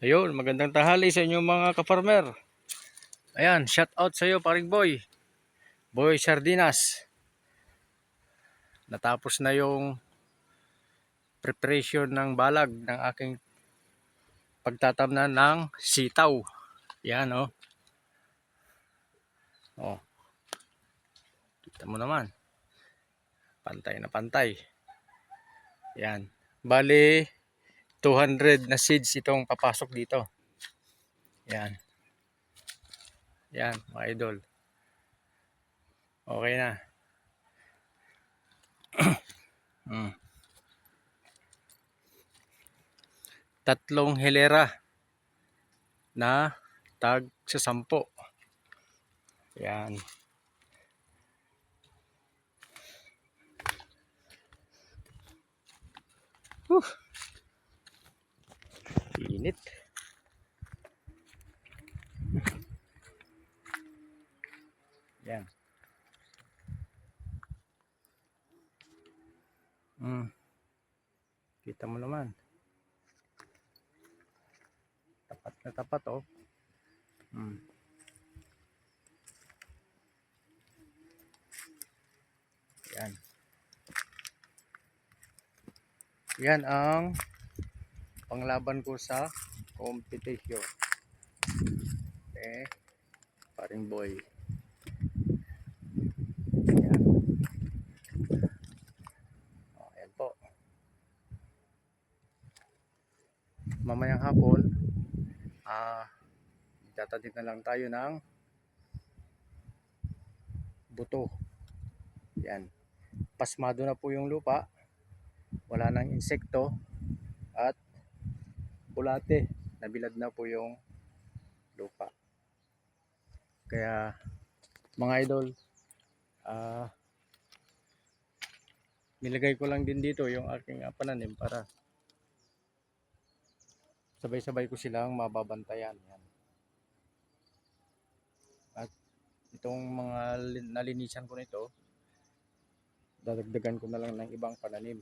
Ayun, magandang tanghali sa inyo mga kafarmer. Ayan, shout out sa iyo paring boy. Boy Sardinas. Natapos na yung preparation ng balag ng aking pagtatamnan ng sitaw. Yan oh. Oh. Kita mo naman. Pantay na pantay. Yan. Bali, 200 na seeds itong papasok dito. Yan. Yan, mga idol. Okay na. mm. Tatlong hilera na tag sa sampo. Yan. Whew. Init. Yan. Mm. Kita mo naman. Tapat na tapat oh. Mm. Yan. Yan ang panglaban ko sa competition. Okay. Paring boy. Yan. O, ayan po. Mamayang hapon, ah, tatanim na lang tayo ng buto. Yan. Pasmado na po yung lupa. Wala nang insekto at bulate. Nabilad na po yung lupa. Kaya mga idol, ah nilagay ko lang din dito yung aking pananim para sabay-sabay ko silang mababantayan. Yan. At itong mga lin- nalinisan ko nito, dadagdagan ko na lang ng ibang pananim.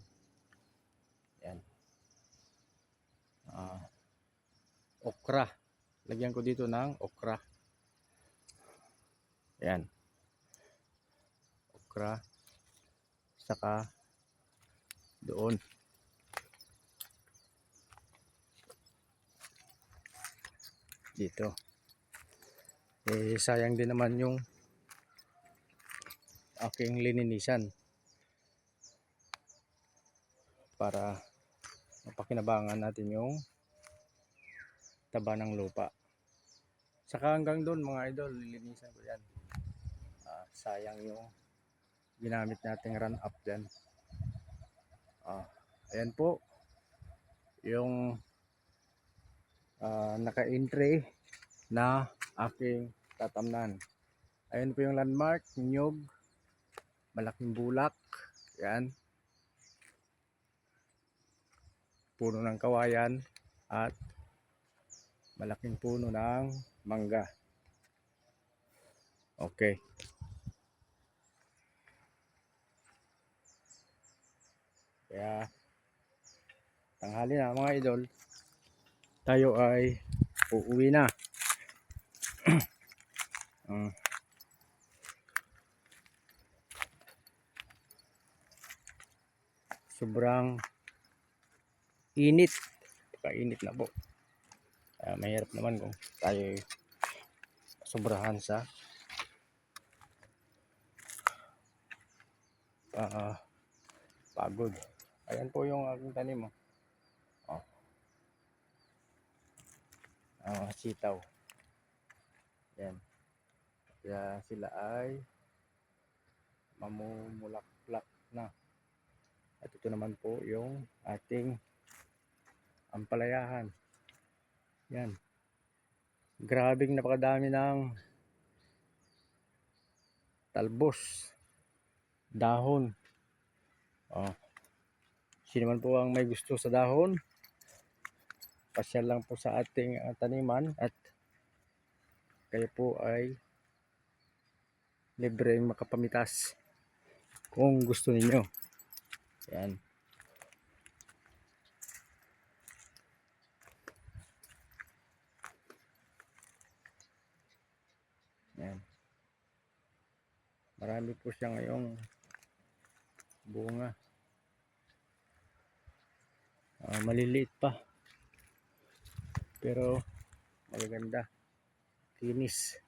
Yan. Ah, okra. Lagyan ko dito ng okra. Yan. Okra. Saka doon. Dito. Eh, sayang din naman yung aking lininisan para mapakinabangan natin yung taba ng lupa. Saka hanggang doon mga idol, lilinisan ko yan. Ah, sayang yung ginamit nating run up dyan. Ah, ayan po. Yung ah, naka-entry na aking tatamnan. Ayan po yung landmark, nyug, malaking bulak. Yan. Puno ng kawayan at malaking puno ng mangga. Okay. Kaya tanghali na mga idol. Tayo ay uuwi na. Mm. Sobrang init. Kainit na po. Kaya mahirap naman kung tayo ay sobrahan sa ah, pagod. Ayan po yung aking tanim. Oh. Oh. Ah, sitaw. Yan. Kaya sila ay mamumulaklak na. At ito naman po yung ating ampalayahan. Yan. Grabing napakadami ng talbos, dahon. Oh. Sino man po ang may gusto sa dahon, pasyal lang po sa ating ah, taniman at kayo po ay libreng makapamitas kung gusto ninyo. Yan. Marami po siya ngayong bunga. Ah, maliliit pa. Pero magaganda. Kinis.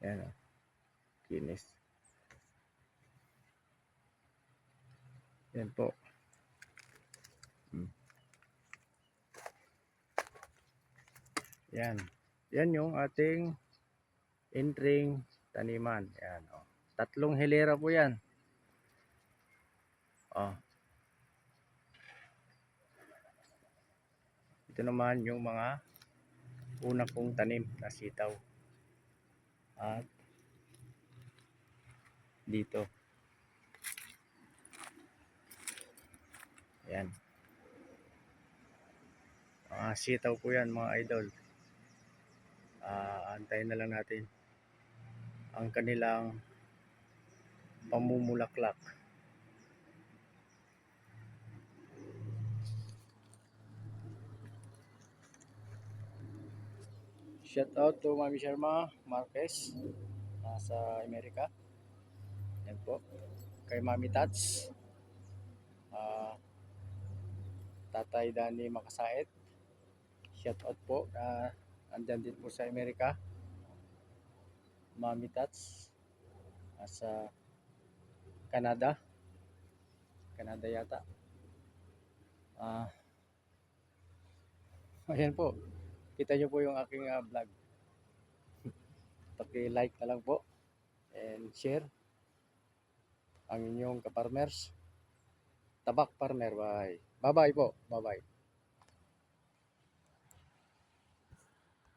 Yan o. Kinis. Yan po. Hmm. Yan. Yan yung ating entering taniman. Yan o. Tatlong hilera po yan. O. Ito naman yung mga una kong tanim na sitaw. At dito. Ayan. Mga sitaw po yan mga idol. Ah, antayin na lang natin ang kanilang pamumulaklak. Shout out to Mami Sharma Marquez nasa Amerika. Yan po. Kay Mami Tats. Ah, Tatay Dani Makasait. Shout out po na andyan din po sa Amerika. Mami Tats nasa Canada. Canada yata. Ah, ayan po. Kita nyo po yung aking ah, vlog. Paki-like na lang po and share ang inyong kaparmers. Tabak Farmer. Bye. Bye-bye po. Bye-bye.